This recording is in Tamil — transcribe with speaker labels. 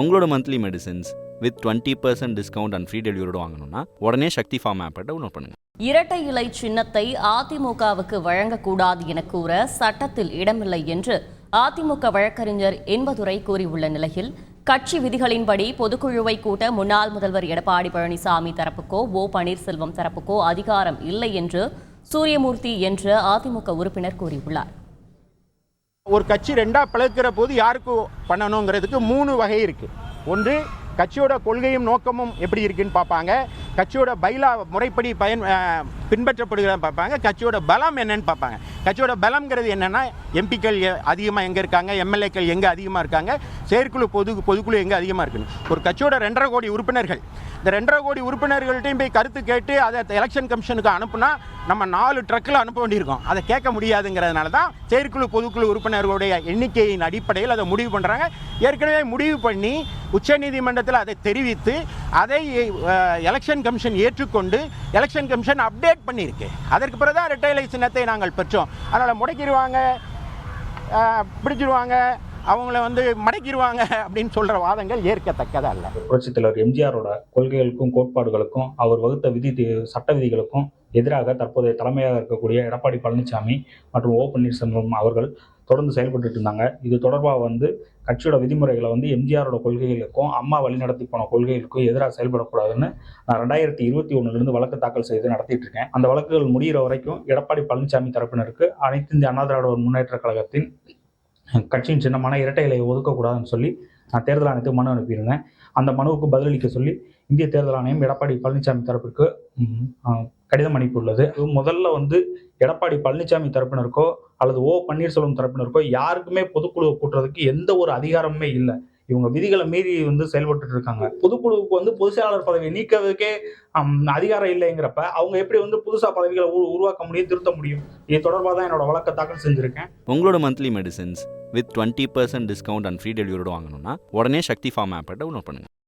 Speaker 1: உங்களோட monthly medicines with twenty percent discount and free டெலிவரியோட வாங்கணும்னா உடனே சக்தி ஃபார்ம் ஆப்பை டவுன்லோட் பண்ணுங்க.
Speaker 2: இரட்டை இலை சின்னத்தை அதிமுகவுக்கு வழங்கக்கூடாது என கூற சட்டத்தில் இடமில்லை என்று அதிமுக வழக்கறிஞர் என்பதுரை கூறியுள்ள நிலையில் கட்சி விதிகளின்படி பொதுக்குழுவை கூட்ட முன்னாள் முதல்வர் எடப்பாடி பழனிசாமி தரப்புக்கோ ஓ பன்னீர்செல்வம் தரப்புக்கோ அதிகாரம் இல்லை என்று சூரியமூர்த்தி என்ற அதிமுக உறுப்பினர் கூறியுள்ளார்.
Speaker 3: ஒரு கட்சி ரெண்டாக பிளக்கிற போது யாருக்கு பண்ணணுங்கிறதுக்கு மூணு வகை இருக்குது ஒன்று கட்சியோட கொள்கையும் நோக்கமும் எப்படி இருக்குன்னு பார்ப்பாங்க. கட்சியோட பைலா முறைப்படி பயன் பின்பற்றப்படுகிறத பார்ப்பாங்க. கட்சியோட பலம் என்னன்னு பார்ப்பாங்க. கட்சியோட பலம்ங்கிறது என்னென்னா எம்பிக்கள் அதிகமாக எங்கே இருக்காங்க எம்எல்ஏக்கள் எங்கே அதிகமாக இருக்காங்க செயற்குழு பொது பொதுக்குழு எங்கே அதிகமாக இருக்குன்னு. ஒரு கட்சியோட ரெண்டரை கோடி உறுப்பினர்கள். இந்த ரெண்டரை கோடி உறுப்பினர்கள்ட்டையும் போய் கருத்து கேட்டு அதை எலெக்ஷன் கமிஷனுக்கு அனுப்புனா நம்ம நாலு ட்ரக்கில் அனுப்ப வேண்டியிருக்கோம். அதை கேட்க முடியாதுங்கிறதுனால தான் செயற்குழு பொதுக்குழு உறுப்பினர்களுடைய எண்ணிக்கையின் அடிப்படையில் அதை முடிவு பண்ணுறாங்க ஏற்கனவே முடிவு பண்ணி உச்சநீதிமன்றத்தில் அதை தெரிவித்து அதை எலெக்ஷன் கமிஷன் ஏற்றுக்கொண்டு எலெக்ஷன் கமிஷன் அப்டேட் பண்ணியிருக்கு. அதற்கு பிறகு தான் இரட்டை சின்னத்தை நாங்கள் பெற்றோம். அதனால் முடக்கிடுவாங்க பிடிச்சிடுவாங்க அவங்கள வந்து மடக்கிடுவாங்க அப்படின்னு சொல்கிற வாதங்கள் ஏற்கத்தக்கதா இல்லை
Speaker 4: புரட்சித் தலைவர் எம்ஜிஆரோட கொள்கைகளுக்கும் கோட்பாடுகளுக்கும் அவர் வகுத்த விதி சட்ட விதிகளுக்கும் எதிராக தற்போதைய தலைமையாக இருக்கக்கூடிய எடப்பாடி பழனிசாமி மற்றும் ஓ பன்னீர்செல்வம் அவர்கள் தொடர்ந்து செயல்பட்டு இருந்தாங்க. இது தொடர்பாக வந்து கட்சியோட விதிமுறைகளை வந்து எம்ஜிஆரோட கொள்கைகளுக்கும் அம்மா வழிநடத்தி போன கொள்கைகளுக்கும் எதிராக செயல்படக்கூடாதுன்னு நான் ரெண்டாயிரத்தி இருபத்தி ஒன்றுலேருந்து வழக்கு தாக்கல் செய்து நடத்திட்டு இருக்கேன். அந்த வழக்குகள் முடிகிற வரைக்கும் எடப்பாடி பழனிசாமி தரப்பினருக்கு அனைத்து இந்திய அண்ணா திராவிட முன்னேற்ற கழகத்தின் கட்சியின் சின்னமான இரட்டை இலையை ஒதுக்கக்கூடாதுன்னு சொல்லி நான் தேர்தல் ஆணையத்துக்கு மனு அனுப்பியிருந்தேன். அந்த மனுவுக்கு பதிலளிக்க சொல்லி இந்திய தேர்தல் ஆணையம் எடப்பாடி பழனிசாமி தரப்பிற்கு கடிதம் அனுப்பியுள்ளது. இது முதல்ல வந்து எடப்பாடி பழனிசாமி தரப்பினருக்கோ அல்லது ஓ பன்னீர்செல்வம் தரப்பினருக்கோ யாருக்குமே பொதுக்குழுவை கூட்டுறதுக்கு எந்த ஒரு அதிகாரமுமே இல்லை. இவங்க விதிகளை மீறி வந்து செயல்பட்டு இருக்காங்க. பொதுக்குழுவுக்கு வந்து பொதுச் செயலாளர் பதவியை நீக்கிறதுக்கே அதிகாரம் இல்லைங்கிறப்ப அவங்க எப்படி வந்து புதுசாக பதவிகளை உரு- உருவாக்க முடியும் திருத்த முடியும்? இது தொடர்பாக தான் என்னோட வழக்கை தாக்கல் செஞ்சுருக்கேன்.
Speaker 1: உங்களோட monthly medicines with twenty percent discount and free டெலிவரியோட வாங்கணும்னா உடனே சக்தி ஃபார்ம் ஆப்பை டவுன்லோட் பண்ணுங்கள்